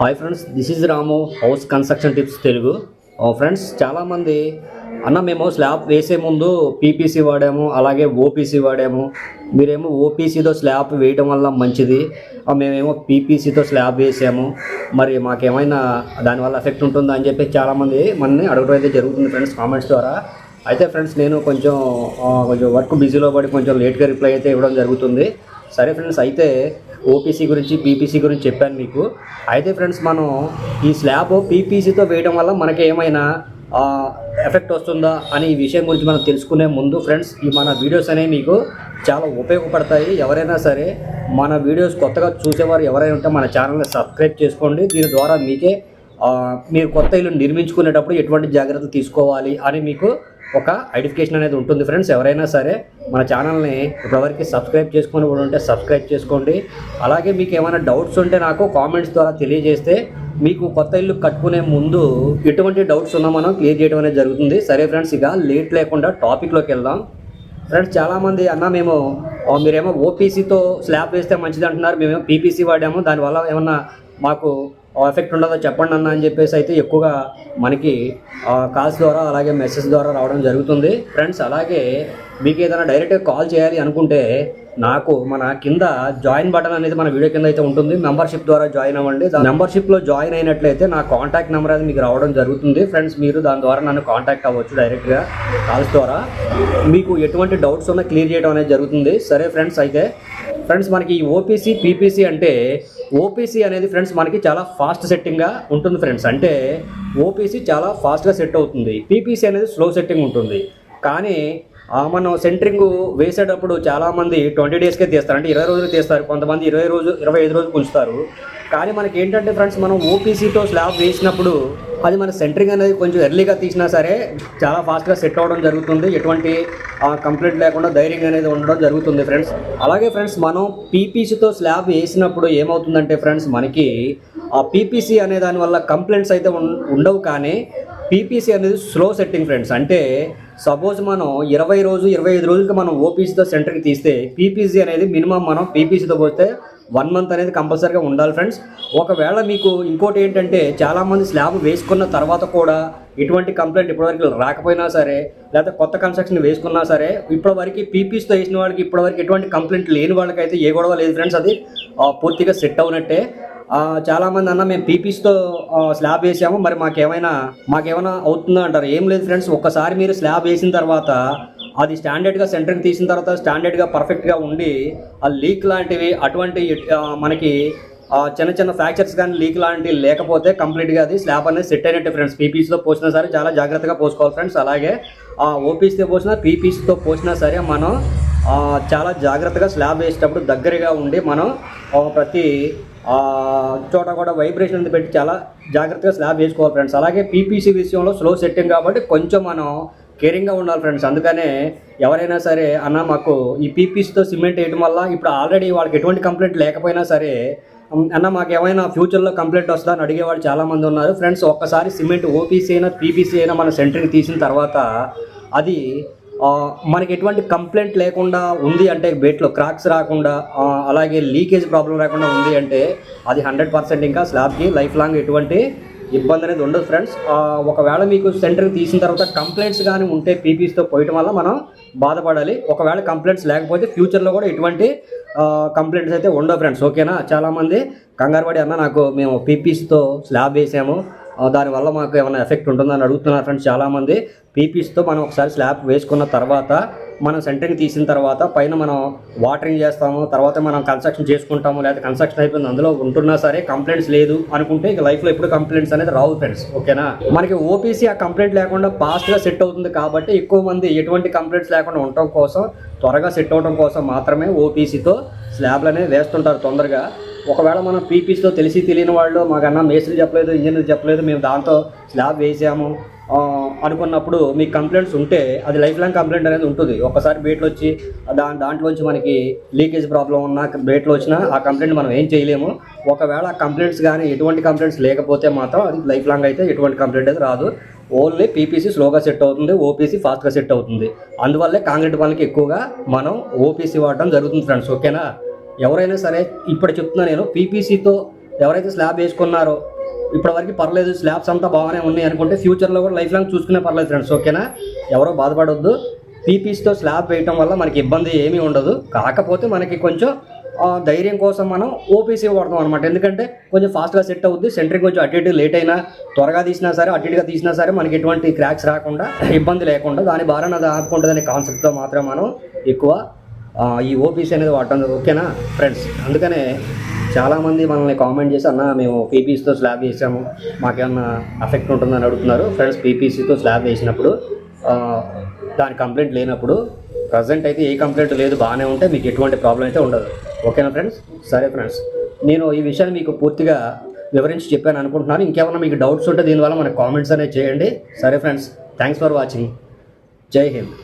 Hi friends this is Ramu house construction tips Telugu friends చాలామంది అన్న మేము slab వేసే ముందు పీపీసీ వాడాము అలాగే ఓపీసీ వాడాము. మీరేమో ఓపీసీతో స్లాబ్ వేయడం వల్ల మంచిది. మేమేమో పీపీసీతో స్లాబ్ వేసాము. మరి మాకేమైనా దానివల్ల ఎఫెక్ట్ ఉంటుందా అని చెప్పి చాలామంది మనని అడగడం అయితే జరుగుతుంది ఫ్రెండ్స్ కామెంట్స్ ద్వారా. అయితే ఫ్రెండ్స్ నేను కొంచెం కొంచెం వర్క్ బిజీలో పడి కొంచెం లేట్గా రిప్లై అయితే ఇవ్వడం జరుగుతుంది. సరే ఫ్రెండ్స్ అయితే ఓపీసీ గురించి పీపీసీ గురించి చెప్పాను మీకు. అయితే ఫ్రెండ్స్ మనం ఈ స్లాబ్ పీపీసీతో వేయడం వల్ల మనకి ఏమైనా ఎఫెక్ట్ వస్తుందా అని ఈ విషయం గురించి మనం తెలుసుకునే ముందు ఫ్రెండ్స్ ఈ మన వీడియోస్ అనేవి మీకు చాలా ఉపయోగపడతాయి. ఎవరైనా సరే మన వీడియోస్ కొత్తగా చూసేవారు ఎవరైనా ఉంటే మన ఛానల్ని సబ్స్క్రైబ్ చేసుకోండి. దీని ద్వారా మీకే మీరు కొత్త ఇల్లు నిర్మించుకునేటప్పుడు ఎటువంటి జాగ్రత్తలు తీసుకోవాలి అని మీకు ఒక ఐడెంటిఫికేషన్ అనేది ఉంటుంది ఫ్రెండ్స్. ఎవరైనా సరే మన ఛానల్ని ఇప్పటివరకు సబ్స్క్రైబ్ చేసుకొని కూడా ఉంటే సబ్స్క్రైబ్ చేసుకోండి. అలాగే మీకు ఏమైనా డౌట్స్ ఉంటే నాకు కామెంట్స్ ద్వారా తెలియజేస్తే మీకు కొత్త ఇల్లు కట్టుకునే ముందు ఎటువంటి డౌట్స్ ఉన్నా మనం క్లియర్ చేయడం అనేది జరుగుతుంది. సరే ఫ్రెండ్స్ ఇక లేట్ లేకుండా టాపిక్లోకి వెళ్దాం. ఫ్రెండ్స్ చాలామంది అన్న మేము మీరేమో ఓపీసీతో స్లాబ్ వేస్తే మంచిది అంటున్నారు. మేమేమో పీపీసీ వాడాము. దానివల్ల ఏమన్నా మాకు ఎఫెక్ట్ ఉండదో చెప్పండి అన్న అని చెప్పేసి అయితే ఎక్కువగా మనకి కాల్స్ ద్వారా అలాగే మెసేజ్ ద్వారా రావడం జరుగుతుంది. ఫ్రెండ్స్ అలాగే మీకు ఏదైనా డైరెక్ట్గా కాల్ చేయాలి అనుకుంటే నాకు మన కింద జాయిన్ బటన్ అనేది మన వీడియో కింద అయితే ఉంటుంది. మెంబర్షిప్ ద్వారా జాయిన్ అవ్వండి. మెంబర్షిప్లో జాయిన్ అయినట్లయితే నా కాంటాక్ట్ నెంబర్ అది మీకు రావడం జరుగుతుంది. ఫ్రెండ్స్ మీరు దాని ద్వారా నన్ను కాంటాక్ట్ అవ్వచ్చు డైరెక్ట్గా కాల్స్ ద్వారా. మీకు ఎటువంటి డౌట్స్ ఉన్నా క్లియర్ చేయడం అనేది జరుగుతుంది. సరే ఫ్రెండ్స్ అయితే ఫ్రెండ్స్ మనకి ఈ ఓపీసీ పీపీసీ అంటే ఓపీసీ అనేది ఫ్రెండ్స్ మనకి చాలా ఫాస్ట్ సెట్టింగ్గా ఉంటుంది ఫ్రెండ్స్. అంటే ఓపీసీ చాలా ఫాస్ట్గా సెట్ అవుతుంది. పీపీసీ అనేది స్లో సెట్టింగ్ ఉంటుంది. కానీ మనం సెంటరింగ్ వేసేటప్పుడు చాలామంది ట్వంటీ డేస్కే తీస్తారు. అంటే ఇరవై రోజులు తీస్తారు. కొంతమంది ఇరవై రోజు ఇరవై ఐదు రోజులు ఉంచుతారు. కానీ మనకి ఏంటంటే ఫ్రెండ్స్ మనం ఓపీసీతో స్లాబ్ వేసినప్పుడు అది మన సెంటరింగ్ అనేది కొంచెం ఎర్లీగా తీసినా సరే చాలా ఫాస్ట్గా సెట్ అవ్వడం జరుగుతుంది. ఎటువంటి కంప్లైంట్ లేకుండా ధైర్యంగా అనేది ఉండడం జరుగుతుంది ఫ్రెండ్స్ అలాగే ఫ్రెండ్స్ మనం పీపీసీతో స్లాబ్ వేసినప్పుడు ఏమవుతుందంటే ఫ్రెండ్స్ మనకి ఆ పీపీసీ అనే దానివల్ల కంప్లైంట్స్ అయితే ఉండవు కానీ పీపీసీ అనేది స్లో సెట్టింగ్ ఫ్రెండ్స్ అంటే సపోజ్ మనం ఇరవై రోజు ఇరవై ఐదు రోజులకి మనం ఓపీసీతో సెంటర్కి తీస్తే పీపీసీ అనేది మినిమం మనం పీపీసీతో పోతే వన్ మంత్ అనేది కంపల్సరీగా ఉండాలి ఫ్రెండ్స్ ఒకవేళ మీకు ఇంకోటి ఏంటంటే చాలామంది స్లాబ్ వేసుకున్న తర్వాత కూడా ఎటువంటి కంప్లైంట్ ఇప్పటివరకు రాకపోయినా సరే లేకపోతే కొత్త కన్స్ట్రక్షన్ వేసుకున్నా సరే ఇప్పటివరకు పీపీస్తో వేసిన వాళ్ళకి ఇప్పటివరకు ఎటువంటి కంప్లైంట్ లేని వాళ్ళకైతే ఏ గొడవ లేదు ఫ్రెండ్స్ అది పూర్తిగా సెట్ అవునట్టే. చాలామంది అన్న మేము పీపీస్తో స్లాబ్ వేసాము. మరి మాకేమైనా మాకేమైనా అవుతుందా అంటారు? ఏం లేదు ఫ్రెండ్స్ ఒక్కసారి మీరు స్లాబ్ వేసిన తర్వాత అది స్టాండర్డ్గా సెంటర్కి తీసిన తర్వాత స్టాండర్డ్గా పర్ఫెక్ట్గా ఉండి ఆ లీక్ లాంటివి అటువంటి మనకి చిన్న చిన్న ఫ్రాక్చర్స్ కానీ లీక్ లాంటివి లేకపోతే కంప్లీట్గా అది స్లాబ్ అనేది సెట్ అయినట్టు ఫ్రెండ్స్ పీపీసీతో పోసినా సరే చాలా జాగ్రత్తగా పోసుకోవాలి ఫ్రెండ్స్ అలాగే ఓపీసీతో పోసినా పీపీసీతో పోసినా సరే మనం చాలా జాగ్రత్తగా స్లాబ్ వేసేటప్పుడు దగ్గరగా ఉండి మనం ప్రతి చోట కూడా వైబ్రేషన్ పెట్టి చాలా జాగ్రత్తగా స్లాబ్ వేసుకోవాలి ఫ్రెండ్స్ అలాగే పీపీసీ విషయంలో స్లో సెట్టింగ్ కాబట్టి కొంచెం మనం కేరింగ్గా ఉండాలి ఫ్రెండ్స్. అందుకనే ఎవరైనా సరే అన్న మాకు ఈ పీపీస్తో సిమెంట్ వేయడం వల్ల ఇప్పుడు ఆల్రెడీ వాళ్ళకి ఎటువంటి కంప్లైంట్ లేకపోయినా సరే అన్న మాకు ఏమైనా ఫ్యూచర్లో కంప్లైంట్ వస్తుందా అని అడిగేవాళ్ళు చాలామంది ఉన్నారు. ఫ్రెండ్స్ ఒక్కసారి సిమెంట్ ఓపీసీ అయినా పీపీసీ అయినా మన సెంటర్కి తీసిన తర్వాత అది మనకి ఎటువంటి కంప్లైంట్ లేకుండా ఉంది అంటే బెట్లో క్రాక్స్ రాకుండా అలాగే లీకేజ్ ప్రాబ్లం రాకుండా ఉంది అంటే అది హండ్రెడ్ పర్సెంట్ ఇంకా స్లాబ్కి లైఫ్ లాంగ్ ఎటువంటి ఇబ్బంది అనేది ఉండదు ఫ్రెండ్స్. ఒకవేళ మీకు సెంటర్కి తీసిన తర్వాత కంప్లైంట్స్ కానీ ఉంటే పీపీస్తో పోయటం వల్ల మనం బాధపడాలి. ఒకవేళ కంప్లైంట్స్ లేకపోతే ఫ్యూచర్లో కూడా ఎటువంటి కంప్లైంట్స్ అయితే ఉండవు ఫ్రెండ్స్. ఓకేనా? చాలామంది కంగారు పడి అన్న నాకు మేము పీపీస్తో స్లాబ్ వేసాము. దానివల్ల మాకు ఏమైనా ఎఫెక్ట్ ఉంటుందని అడుగుతున్నారు ఫ్రెండ్స్ చాలామంది. పీపీస్తో మనం ఒకసారి స్లాబ్ వేసుకున్న తర్వాత మనం సెంటరింగ్ తీసిన తర్వాత పైన మనం వాటరింగ్ చేస్తాము తర్వాత మనం కన్స్ట్రక్షన్ చేసుకుంటాము లేదా కన్స్ట్రక్షన్ అయిపోయింది అందులో ఉంటున్నా సరే కంప్లైంట్స్ లేదు అనుకుంటే ఇక లైఫ్లో ఎప్పుడు కంప్లైంట్స్ అనేది రావు ఫ్రెండ్స్ ఓకేనా? మనకి ఓపీసీ ఆ కంప్లైంట్ లేకుండా ఫాస్ట్గా సెట్ అవుతుంది కాబట్టి ఎక్కువ మంది ఎటువంటి కంప్లైంట్స్ లేకుండా ఉండటం కోసం త్వరగా సెట్ అవడం కోసం మాత్రమే ఓపీసీతో స్లాబ్లు అనేవి వేస్తుంటారు తొందరగా. ఒకవేళ మనం పీపీసీతో తెలిసి తెలియని వాళ్ళు మాకన్నా మేస్త్రి చెప్పలేదు ఇంజనీర్ చెప్పలేదు మేము దాంతో స్లాబ్ వేసాము అనుకున్నప్పుడు మీకు కంప్లైంట్స్ ఉంటే అది లైఫ్ లాంగ్ కంప్లైంట్ అనేది ఉంటుంది. ఒకసారి బేట్లు వచ్చి దా దాంట్లోంచి మనకి లీకేజ్ ప్రాబ్లం ఉన్న బేట్లు వచ్చినా ఆ కంప్లైంట్ మనం ఏం చేయలేము. ఒకవేళ కంప్లైంట్స్ కానీ ఎటువంటి కంప్లైంట్స్ లేకపోతే మాత్రం అది లైఫ్ లాంగ్ అయితే ఎటువంటి కంప్లైంట్ అయితే రాదు. ఓన్లీ పీపీసీ స్లోగా సెట్ అవుతుంది ఓపీసీ ఫాస్ట్గా సెట్ అవుతుంది. అందువల్లే కాంక్రీట్ పనులకి ఎక్కువగా మనం ఓపీసీ వాడడం జరుగుతుంది ఫ్రెండ్స్ ఓకేనా ఎవరైనా సరే ఇప్పుడు చెప్తున్నా నేను పీపీసీతో ఎవరైతే స్లాబ్ వేసుకున్నారో ఇప్పటివరకు పర్లేదు స్లాబ్స్ అంతా బాగానే ఉన్నాయి అనుకుంటే ఫ్యూచర్లో కూడా లైఫ్ లాంగ్ చూసుకునే పర్లేదు ఫ్రెండ్స్ ఓకేనా ఎవరో బాధపడొద్దు. పీపీస్తో స్లాబ్ వేయటం వల్ల మనకి ఇబ్బంది ఏమీ ఉండదు. కాకపోతే మనకి కొంచెం ధైర్యం కోసం మనం ఓపీసీ వాడతాం అనమాట ఎందుకంటే కొంచెం ఫాస్ట్గా సెట్ అవుద్ది సెంటరింగ్ కొంచెం అటు ఇటు లేట్ అయినా త్వరగా తీసినా సరే అటు ఇటుగా తీసినా సరే మనకి ఎటువంటి క్రాక్స్ రాకుండా ఇబ్బంది లేకుండా దాని భారాన్ని అది ఆపుకుంటుందనే కాన్సెప్ట్తో మాత్రం మనం ఎక్కువ ఈ ఓపీసీ అనేది వాడటం ఓకేనా ఫ్రెండ్స్ అందుకనే చాలామంది మనల్ని కామెంట్ చేసి అన్న మేము పీపీసీతో స్లాబ్ చేసాము మాకేమన్నా అఫెక్ట్ ఉంటుందని అడుగుతున్నారు. ఫ్రెండ్స్ పీపీసీతో స్లాబ్ వేసినప్పుడు దాని కంప్లైంట్ లేనప్పుడు ప్రజెంట్ అయితే ఏ కంప్లైంట్ లేదు బాగానే ఉంటే మీకు ఎటువంటి ప్రాబ్లం అయితే ఉండదు. ఓకేనా ఫ్రెండ్స్? సరే ఫ్రెండ్స్ నేను ఈ విషయాన్ని మీకు పూర్తిగా వివరించి చెప్పాను అనుకుంటున్నాను. ఇంకేమైనా మీకు డౌట్స్ ఉంటే దీనివల్ల మనకు కామెంట్స్ అనేది చేయండి. సరే ఫ్రెండ్స్ థ్యాంక్స్ ఫర్ వాచింగ్. జై హింద్.